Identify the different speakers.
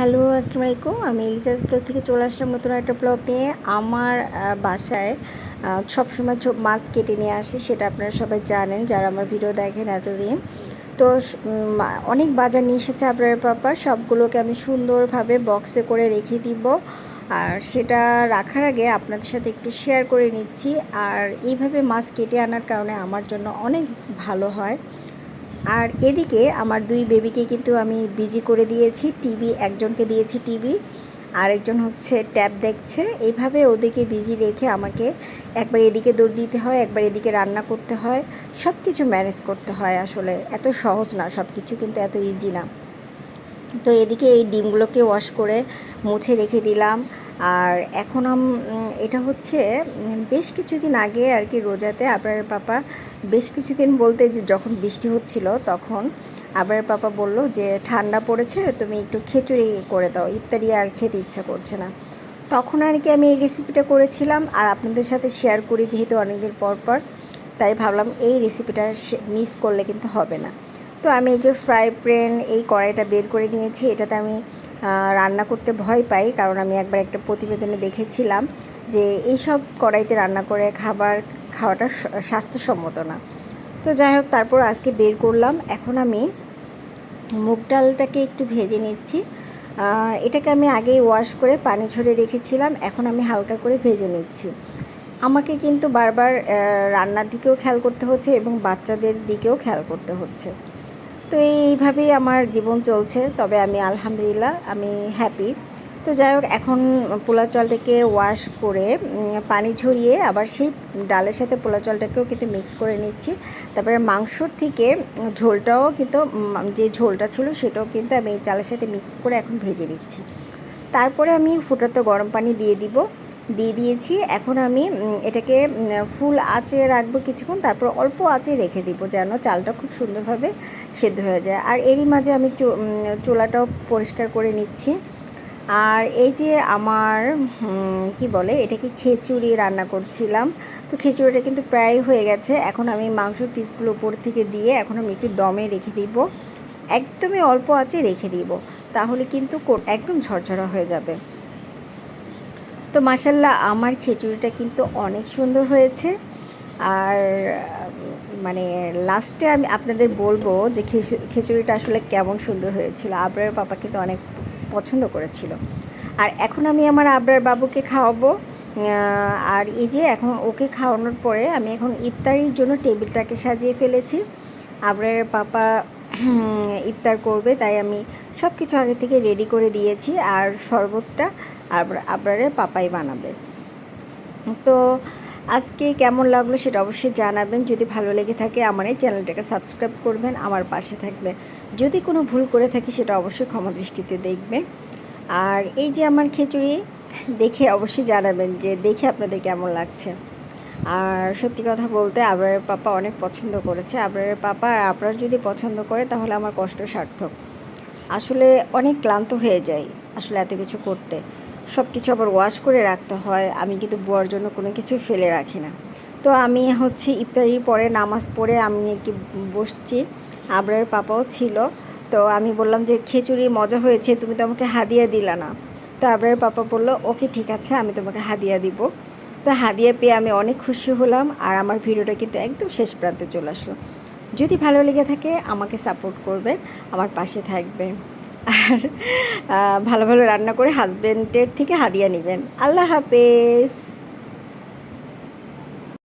Speaker 1: Hello আসসালামু আলাইকুম আমি এলিজাস ব্লগ থেকে চলে আসলাম নতুন একটা ব্লগ নিয়ে। আমার বাসায় সবসময় মাছ কেটে নিয়ে আসি, সেটা আপনারা সবাই জানেন, যারা আমার ভিডিও দেখেন এতদিন। তো অনেক বাজার নিয়ে এসেছে আপনার পাপা, সবগুলোকে আমি সুন্দরভাবে বক্সে করে রেখে দিব। আর সেটা রাখার আগে আপনাদের সাথে একটু শেয়ার করে নিচ্ছি। আর এইভাবে মাছ কেটে আনার কারণে আমার জন্য অনেক ভালো হয়। আর এদিকে আমার দুই বেবিকে কিন্তু আমি বিজি করে দিয়েছি। টিভি একজনকে দিয়েছি টিভি আরেকজন হচ্ছে ট্যাব দেখছে। এইভাবে ওদেরকে বিজি রেখে আমাকে একবার এদিকে দৌড় দিতে হয়, একবার এদিকে রান্না করতে হয়। সব কিছু ম্যানেজ করতে হয় আসলে। এত সহজ না সব কিছু কিন্তু এত ইজি না। তো এদিকে এই ডিমগুলোকে ওয়াশ করে মুছে রেখে দিলাম। আর এখন এটা হচ্ছে বেশ কিছুদিন আগে আর কি রোজাতে আপনার পাপা বেশ কিছুদিন বলতে যে যখন বৃষ্টি হচ্ছিল তখন আবার পাপা বলল যে, ঠান্ডা পড়েছে, তুমি একটু খিচুড়ি করে দাও। ইফতারি আর খেতে ইচ্ছা করছে না। তখন আর কি আমি এই রেসিপিটা করেছিলাম। আর আপনাদের সাথে শেয়ার করি যেহেতু অনেকদিন পর পর। তাই ভাবলাম এই রেসিপিটা মিস করলে কিন্তু হবে না। তো আমি এই যে ফ্রাই প্যান এই কড়াইটা বের করে নিয়েছি, এটাতে আমি রান্না করতে ভয় পাই, কারণ আমি একবার একটা প্রতিবেদনে দেখেছিলাম যে এইসব কড়াইতে রান্না করে খাবার খাওয়াটা স্বাস্থ্যসম্মত না। তো যাই হোক, তারপর আজকে বের করলাম। এখন আমি মুগ ডালটাকে একটু ভেজে নিচ্ছি। এটাকে আমি আগেই ওয়াশ করে পানি ঝরে রেখেছিলাম, এখন আমি হালকা করে ভেজে নিচ্ছি। আমাকে কিন্তু বারবার রান্নার দিকেও খেয়াল করতে হচ্ছে এবং বাচ্চাদের দিকেও খেয়াল করতে হচ্ছে। তো এইভাবেই আমার জীবন চলছে। তবে আমি আলহামদুলিল্লাহ আমি হ্যাপি তো যাই হোক, এখন পোলা চালটাকে ওয়াশ করে পানি ঝরিয়ে আবার সেই ডালের সাথে পোলা চালটাকেও কিন্তু মিক্স করে নিচ্ছি। তারপরে মাংসর থেকে ঝোলটাও কিন্তু যে ঝোলটা ছিল সেটাও কিন্তু আমি এই চালের সাথে মিক্স করে এখন ভেজে নিচ্ছি। তারপরে আমি ফুটাতে গরম পানি দিয়ে দিব। দিয়ে দিয়েছি। এখন আমি এটাকে ফুল আঁচে রাখব কিছুক্ষণ তারপর অল্প আঁচে রেখে দিব যেন চালটা খুব সুন্দরভাবে সেদ্ধ হয়ে যায়। আর এরই মাঝে আমি চু- উম, পরিষ্কার করে নিচ্ছি। আর এই যে আমার কি বলে এটাকে খিচুড়ি রান্না করছিলাম। তো খিচুড়িটা কিন্তু প্রায় হয়ে গেছে। এখন আমি মাংসর পিসগুলো উপর থেকে দিয়ে এখন আমি একটু দমে রেখে দিব। একদমই অল্প আছে রেখে দিব। তাহলে কিন্তু একদম ঝরঝরা হয়ে যাবে। তো মাসাল্লাহ আমার খিচুড়িটা কিন্তু অনেক সুন্দর হয়েছে। আর মানে লাস্টে আমি আপনাদের বলব যে খিচুড়িটা আসলে কেমন সুন্দর হয়েছিল। আবরার পাপা কিন্তু অনেক পছন্দ করেছিল। আর এখন আমি আমার আবরার বাবুকে খাওয়াবো। আর এই যে এখন ওকে খাওয়ানোর পরে আমি এখন ইফতারির জন্য টেবিলটাকে সাজিয়ে ফেলেছি। আবরার পাপা ইফতার করবে, তাই আমি সব কিছু আগে থেকে রেডি করে দিয়েছি। আর শরবতটা আবরারের পাপাই বানাবে। তো আজকে কেমন লাগল সেটা অবশ্যই জানাবেন। যদি ভালো লেগে থাকে আমার এই চ্যানেলটাকে সাবস্ক্রাইব করবেন, আমার পাশে থাকবে যদি কোনো ভুল করে থাকি সেটা অবশ্যই ক্ষমা দৃষ্টিতে দেখবেন। আর এই যে আমার খিচুড়ি, দেখে অবশ্যই জানাবেন যে দেখে আপনাদের কেমন লাগছে। আর সত্যি কথা বলতে আবরারের পাপা অনেক পছন্দ করেছে। আবরারের পাপা আর আপনার যদি পছন্দ করে তাহলে আমার কষ্ট সার্থক। আসলে অনেক ক্লান্ত হয়ে যায় আসলে এত কিছু করতে। সব কিছু আবার ওয়াশ করে রাখতে হয়। আমি কিন্তু বুয়ার জন্য কোনো কিছু ফেলে রাখি না। তো আমি হচ্ছে ইফতারির পরে নামাজ পড়ে আমি কি বসছি। আবরার পাপাও ছিল। তো আমি বললাম যে, খিচুড়ি মজা হয়েছে, তুমি তো আমাকে হাদিয়া দিলা না। তো আবরার পাপা বলল, ওকে, ঠিক আছে, আমি তোমাকে হাদিয়া দিব। তো হাদিয়া পেয়ে আমি অনেক খুশি হলাম আর আমার ভিডিওটা কিন্তু একদম শেষ প্রান্তে চলে আসলো। যদি ভালো লেগে থাকে, আমাকে সাপোর্ট করবেন, আমার পাশে থাকবেন। আর ভালো ভালো রান্না করে হাজব্যান্ডের থেকে হারিয়ে নেবেন। আল্লাহ হাফেজ।